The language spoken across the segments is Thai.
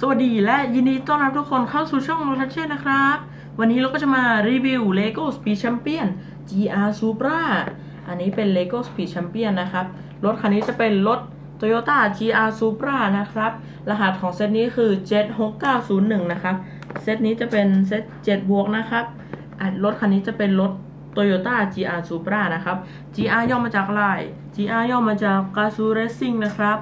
สวัสดีและยินดีต้อนรับทุกคนเข้าสู่ช่องโรทัชเช่นะครับ วันนี้เราก็จะมารีวิว Lego Speed Champion GR Supra อันนี้เป็น Lego Speed Champion นะครับ รถคันนี้จะเป็นรถ Toyota GR Supra นะครับ รหัสของเซตนี้คือ 76901 นะครับ เซตนี้จะเป็นเซต7บวกนะครับรถคันนี้จะเป็นรถ Toyota GR Supra นะครับ GR ย่อมาจากอะไร GR ย่อมาจาก Gazoo Racing นะครับ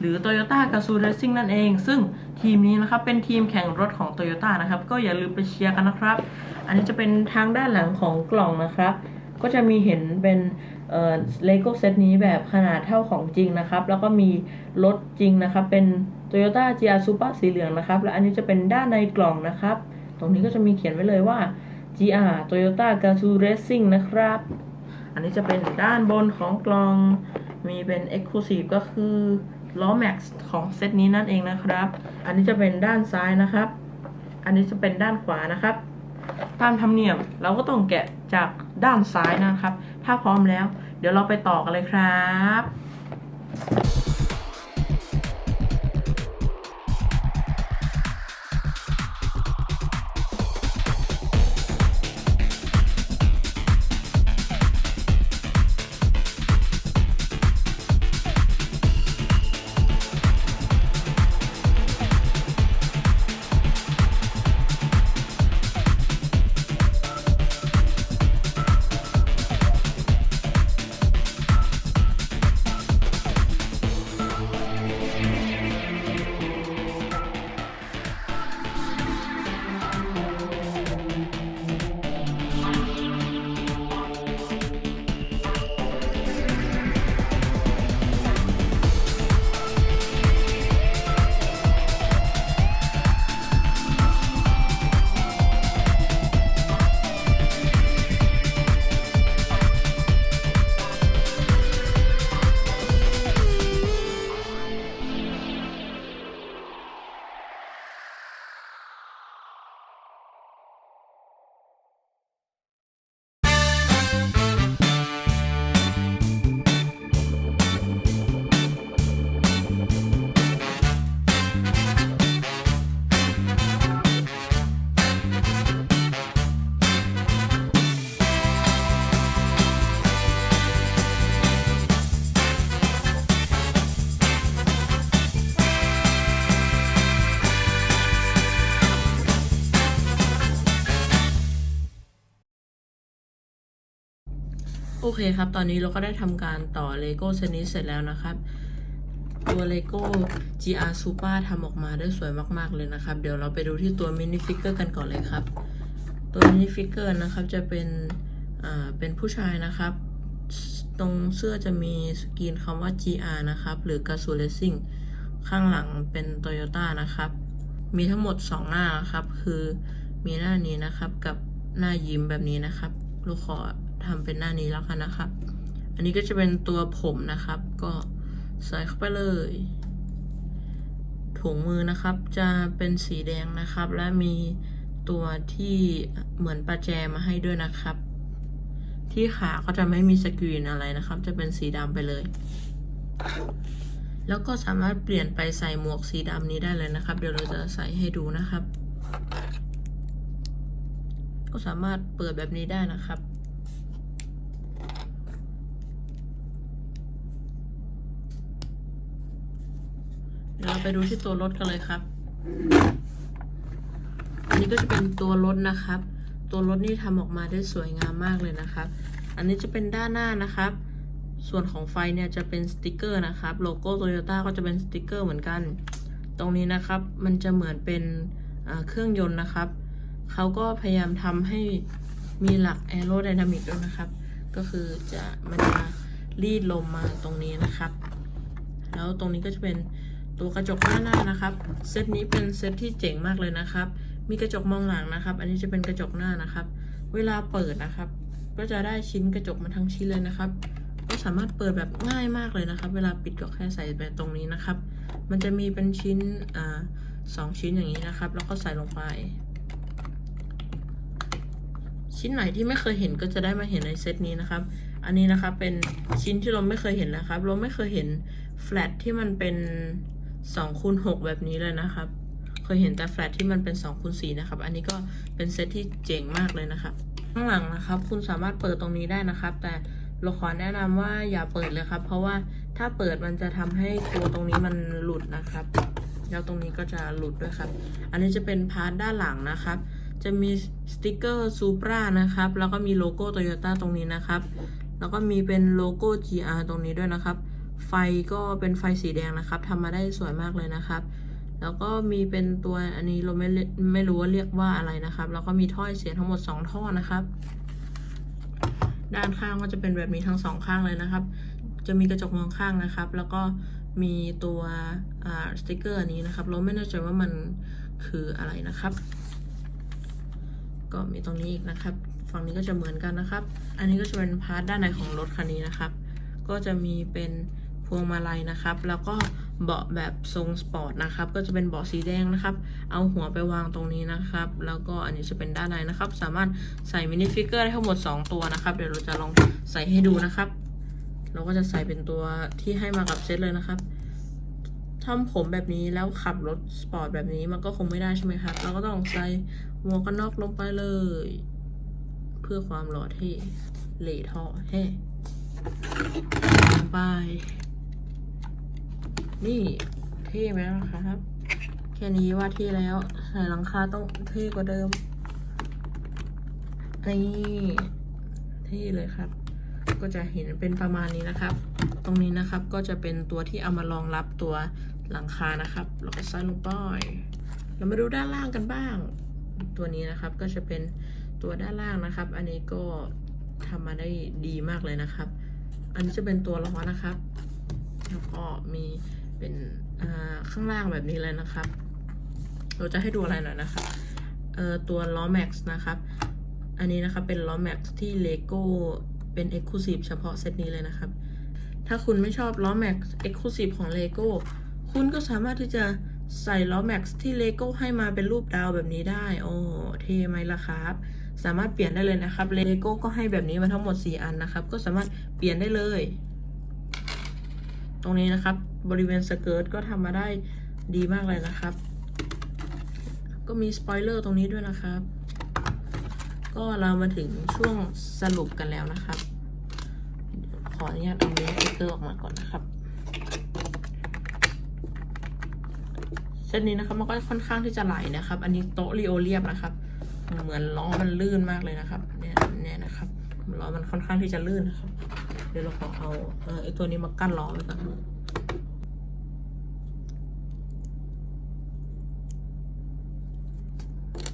หรือ Toyota g a z o o Racing นั่นเอง ซึ่งทีมนี้นะครับเป็นทีมแข่งรถของ Toyota นะครับ ก็อย่าลืมไปเชียร์กันนะครับ อันนี้จะเป็นทางด้านหลังของกล่องนะครับ ก็จะมีเห็นเป็นเลโก้เซตนี้แบบขนาดเท่าของจริงนะครับ แล้วก็มีรถจริงนะครับ เป็น Toyota GR Super สีเหลืองนะครับ และอันนี้จะเป็นด้านในกล่องนะครับ ตรงนี้ก็จะมีเขียนไว้เลยว่า GR Toyota g a z o o Racing นะครับ อันนี้จะเป็นด้านบนของกล่อง มีเป็น Exclusive ก็คือ ล้อแม็กซ์ของเซตนี้นั่นเองนะครับ อันนี้จะเป็นด้านซ้ายนะครับ อันนี้จะเป็นด้านขวานะครับ ตามธรรมเนียมเราก็ต้องแกะจากด้านซ้ายนะครับ ถ้าพร้อมแล้ว เดี๋ยวเราไปต่อกันเลยครับ โอเคครับ ตอนนี้เราก็ได้ทำการต่อเลโก้เซนี้เสร็จแล้วนะครับ ตัวเลโก้ GR Super ทำออกมาได้สวยมากๆเลยนะครับ เดี๋ยวเราไปดูที่ตัวมินิฟิกเกอร์กันก่อนเลยครับ ตัวมินิฟิกเกอร์นะครับจะเป็นอ่าเป็นผู้ชายนะครับ ตรงเสื้อจะมีสกรีนคำว่า GR นะครับ หรือ g a z o o Racing ข้างหลังเป็น Toyota นะครับ มีทั้งหมด 2 หน้านะครับ คือมีหน้านี้นะครับกับหน้ายิ้มแบบนี้นะครับ ลูกขอ ทำเป็นหน้านี้แล้วกันนะครับ อันนี้ก็จะเป็นตัวผมนะครับ ก็ใส่เข้าไปเลยถุงมือนะครับจะเป็นสีแดงนะครับ และมีตัวที่เหมือนประแจมาให้ด้วยนะครับ ที่ขาก็จะไม่มีสกรีนอะไรนะครับ จะเป็นสีดำไปเลย แล้วก็สามารถเปลี่ยนไปใส่หมวกสีดำนี้ได้เลยนะครับ เดี๋ยวเราจะใส่ให้ดูนะครับ ก็สามารถเปิดแบบนี้ได้นะครับ เดี๋ยวเราไปดูที่ตัวรถกันเลยครับ อันนี้ก็จะเป็นตัวรถนะครับ ตัวรถนี่ทำออกมาได้สวยงามมากเลยนะครับ อันนี้จะเป็นด้านหน้านะครับ ส่วนของไฟเนี่ยจะเป็นสติกเกอร์นะครับ โลโก้โตโยต้าก็จะเป็นสติกเกอร์เหมือนกัน ตรงนี้นะครับ มันจะเหมือนเป็นเครื่องยนต์นะครับ เขาก็พยายามทำให้มีหลักแอโร d y นามิกด้วยนะครับ ก็คือจะมันจะรีดลมมาตรงนี้นะครับ แล้วตรงนี้ก็จะเป็น ตัวกระจกด้านหน้านะครับ เซตนี้เป็นเซตที่เจ๋งมากเลยนะครับ มีกระจกมองหลังนะครับ อันนี้จะเป็นกระจกหน้านะครับ เวลาเปิดนะครับ ก็จะได้ชิ้นกระจกมาทั้งชิ้นเลยนะครับ ก็สามารถเปิดแบบง่ายมากเลยนะครับ เวลาปิดก็แค่ใส่ไปตรงนี้นะครับ มันจะมีเป็นชิ้นอ่าสองชิ้นอย่างนี้นะครับ แล้วก็ใส่ลงไปชิ้นไหนที่ไม่เคยเห็นก็จะได้มาเห็นในเซตนี้นะครับ อันนี้นะครับเป็นชิ้นที่เราไม่เคยเห็นนะครับ เราไม่เคยเห็นแฟลตที่มันเป็น 2คูณ6แบบนี้เลยนะครับ เคยเห็นแต่แฟลตที่มันเป็น2คูณ4นะครับ อันนี้ก็เป็นเซตที่เจ๋งมากเลยนะครับ ข้างหลังนะครับ คุณสามารถเปิดตรงนี้ได้นะครับ แต่เราขอแนะนำว่าอย่าเปิดเลยครับ เพราะว่าถ้าเปิดมันจะทำให้ตัวตรงนี้มันหลุดนะครับ แล้วตรงนี้ก็จะหลุดด้วยครับ อันนี้จะเป็นพาร์ทด้านหลังนะครับ จะมีสติกเกอร์ซูปรานะครับ แล้วก็มีโลโก้โตโยต้าตรงนี้นะครับ แล้วก็มีเป็นโลโก้ GR ตรงนี้ด้วยนะครับ ไฟก็เป็นไฟสีแดงนะครับทำมาได้สวยมากเลยนะครับ แล้วก็มีเป็นตัวอันนี้เราไม่ไม่รู้ว่าเรียกว่าอะไรนะครับ แล้วก็มีท่อเสียงทั้งหมด 2 ท่อนะครับ ด้านข้างก็จะเป็นแบบนี้ทั้งสองข้างเลยนะครับ จะมีกระจกมองข้างนะครับ แล้วก็มีตัวอ่าสติกเกอร์นี้นะครับ เราไม่แน่ใจว่ามันคืออะไรนะครับ ก็มีตรงนี้อีกนะครับ ฝั่งนี้ก็จะเหมือนกันนะครับ อันนี้ก็จะเป็นพาร์ทด้านในของรถคันนี้นะครับ ก็จะมีเป็น พวงมาลัยนะครับ แล้วก็เบาะแบบทรงสปอร์ตนะครับ ก็จะเป็นเบาะสีแดงนะครับ เอาหัวไปวางตรงนี้นะครับ แล้วก็อันนี้จะเป็นด้านในนะครับ สามารถใส่มินิฟิกเกอร์ได้ทั้งหมด 2 ตัวนะครับ เดี๋ยวเราจะลองใส่ให้ดูนะครับ เราก็จะใส่เป็นตัวที่ให้มากับเซตเลยนะครับทำผมแบบนี้แล้วขับรถสปอร์ตแบบนี้มันก็คงไม่ได้ใช่ไหมครับ เราก็ต้องใส่หมวกกันน็อกลงไปเลย เพื่อความหล่อเท่เหล่ท่อแฮ่ไป นี่เท่ไหมล่ะครับ แค่นี้ว่าเท่แล้วใส่หลังคาต้องเท่กว่าเดิม นี่เท่เลยครับ ก็จะเห็นเป็นประมาณนี้นะครับ ตรงนี้นะครับก็จะเป็นตัวที่เอามารองรับตัวหลังคานะครับแล้วก็ใส่ลงไปเรามาดูด้านล่างกันบ้าง ตัวนี้นะครับก็จะเป็นตัวด้านล่างนะครับ อันนี้ก็ทำมาได้ดีมากเลยนะครับ อันนี้จะเป็นตัวล้อนะครับ แล้วก็มี เป็นข้างล่างแบบนี้เลยนะครับ เราจะให้ดูอะไรหน่อยนะครับเออตัวล้อแม็กซ์นะครับ อันนี้นะครับเป็นล้อแม็กซ์ที่เลโก้เป็น Exclusive เฉพาะเซตนี้เลยนะครับ ถ้าคุณไม่ชอบล้อแม็กซ์ Exclusive ของ LEGO คุณก็สามารถที่จะใส่ล้อแม็กซ์ที่ LEGO ให้มาเป็นรูปดาวแบบนี้ได้ โอ้เท่ไหมล่ะครับ สามารถเปลี่ยนได้เลยนะครับ LEGO ก็ให้แบบนี้มาทั้งหมด 4 อันนะครับ ก็สามารถเปลี่ยนได้เลย ตรงนี้นะครับ บริเวณสเกิร์ตก็ทำมาได้ดีมากเลยนะครับ ก็มีสปอยเลอร์ตรงนี้ด้วยนะครับ ก็เรามาถึงช่วงสรุปกันแล้วนะครับ ขออนุญาตเอาเมสเตอร์ออกมาก่อนนะครับเส้นนี้นะครับมันก็ค่อนข้างที่จะไหลนะครับ อันนี้โต๊ะรีโอเรียบนะครับ เหมือนล้อมันลื่นมากเลยนะครับ เนี่ยเนี่ยนะครับล้อมันค่อนข้างที่จะลื่นนะครับ เดี๋ยวเราขอเอาเอ่อไอตัวนี้มากั้นล้อไว้ก่อน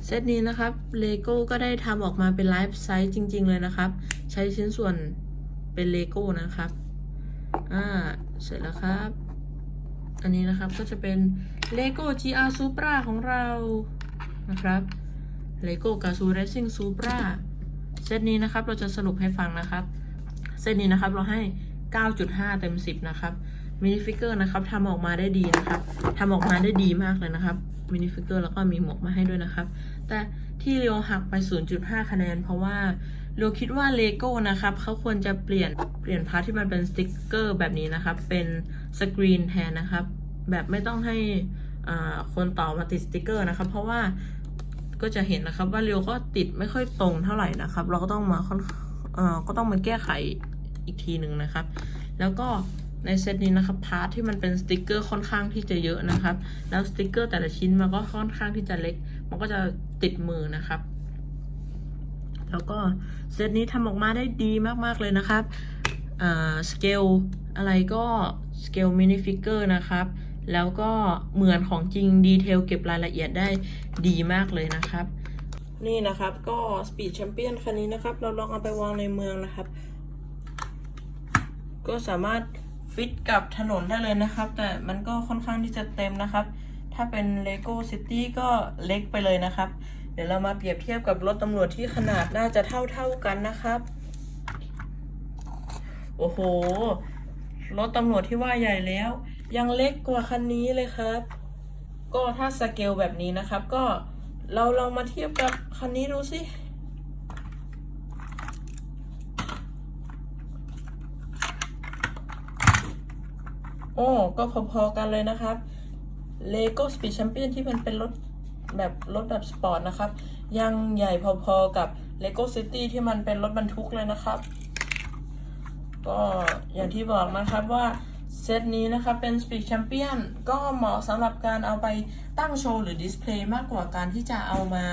เซตนี้นะครับเลโก้ก็ได้ทำออกมาเป็นไลฟ์ไซส์จริง ๆ เลยนะครับ ใช้ชิ้นส่วนเป็นเลโก้นะครับ อ่า เสร็จแล้วครับ อันนี้นะครับก็จะเป็นเลโก้ GR Supra ของเรานะครับเลโก้กาซูเรซิ่งซูปราเซตนี้นะครับเราจะสรุปให้ฟังนะครับ เซตนี้นะครับเราให้ 9.5 เต็ม 10 นะครับมินิฟิกเกอร์นะครับทำออกมาได้ดีนะครับทำออกมาได้ดีมากเลยนะครับมินิฟิกเกอร์แล้วก็มีหมวกมาให้ด้วยนะครับ แต่ที่เรียวหักไป 0.5 คะแนน เพราะว่าเรียวคิดว่าเลโก้นะครับเขาควรจะเปลี่ยนเปลี่ยนพาร์ทที่มันเป็นสติ๊กเกอร์แบบนี้นะครับ เป็นสกรีนแทนนะครับ แบบไม่ต้องให้คนต่อมาติดสติ๊กเกอร์นะครับ เพราะว่าก็จะเห็นนะครับว่าเรียวก็ติดไม่ค่อยตรงเท่าไหร่นะครับ เราก็ต้องมาค่อน ก็ต้องมาแก้ไขอีกทีหนึ่งนะครับ แล้วก็ในเซตนี้นะครับพาร์ทที่มันเป็นสติกเกอร์ค่อนข้างที่จะเยอะนะครับ แล้วสติกเกอร์แต่ละชิ้นมันก็ค่อนข้างที่จะเล็ก มันก็จะติดมือนะครับ แล้วก็เซตนี้ทำออกมาได้ดีมากๆเลยนะครับสเกลอะไรก็สเกลมินิฟิกเกอร์นะครับ แล้วก็เหมือนของจริงดีเทลเก็บรายละเอียดได้ดีมากเลยนะครับ นี่นะครับ ก็ Speed Champion คันนี้นะครับ เราลองเอาไปวางในเมืองนะครับ ก็สามารถฟิตกับถนนได้เลยนะครับ แต่มันก็ค่อนข้างที่จะเต็มนะครับ ถ้าเป็น Lego City ก็เล็กไปเลยนะครับ เดี๋ยวเรามาเปรียบเทียบกับรถตำรวจที่ขนาดน่าจะเท่าเท่าๆกันนะครับ โอ้โห รถตำรวจที่ว่าใหญ่แล้ว ยังเล็กกว่าคันนี้เลยครับ ก็ถ้าสเกลแบบนี้นะครับก็ เราลองมาเทียบกับคันนี้ดูสิโอ้ก็พอๆกันเลยนะครับ Lego Speed Champion ที่มันเป็นรถแบบรถแบบสปอร์ตนะครับ ยังใหญ่พอๆกับ Lego City ที่มันเป็นรถบรรทุกเลยนะครับ ก็อย่างที่บอกนะครับว่า เซตนี้นะครับเป็น Speed Champion ก็เหมาะสำหรับการเอาไปตั้งโชว์หรือดิสเพลย์มากกว่าการที่จะเอามา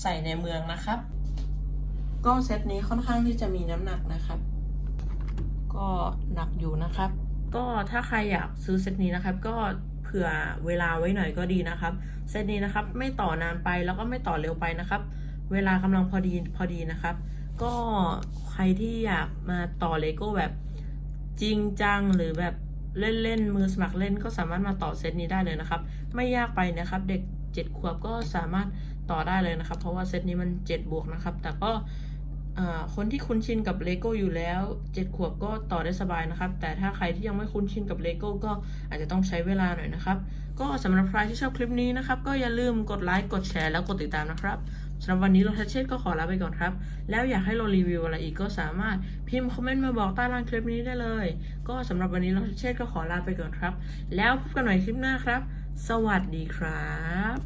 ใส่ในเมืองนะครับ ก็เซตนี้ค่อนข้างที่จะมีน้ำหนักนะครับ ก็หนักอยู่นะครับ ก็ถ้าใครอยากซื้อเซตนี้นะครับ ก็เผื่อเวลาไว้หน่อยก็ดีนะครับ เซตนี้นะครับไม่ต่อนานไปแล้วก็ไม่ต่อเร็วไปนะครับ เวลากำลังพอดีพอดีนะครับ ก็ใครที่อยากมาต่อเลโก้แบบจริงจังหรือแบบ เล่นเล่นมือสมัครเล่นก็สามารถมาต่อเซตนี้ได้เลยนะครับ ไม่ยากไปนะครับ เด็กเจ็ดขวบก็สามารถต่อได้เลยนะครับ เพราะว่าเซตนี้มันเจ็ดบวกนะครับ แต่ก็คนที่คุ้นชินกับเลโก้อยู่แล้วเจ็ดขวบก็ต่อได้สบายนะครับ แต่ถ้าใครที่ยังไม่คุ้นชินกับเลโก้ก็อาจจะต้องใช้เวลาหน่อยนะครับ ก็สำหรับใครที่ชอบคลิปนี้นะครับ ก็อย่าลืมกดไลค์กดแชร์แล้วกดติดตามนะครับ สำหรับวันนี้โรทัชเชตก็ขอลาไปก่อนครับ แล้วอยากให้เรารีวิวอะไรอีกก็สามารถพิมพ์คอมเมนต์มาบอกใต้ล่างคลิปนี้ได้เลย ก็สำหรับวันนี้โรทัชเชตก็ขอลาไปก่อนครับ แล้วพบกันใหม่คลิปหน้าครับ สวัสดีครับ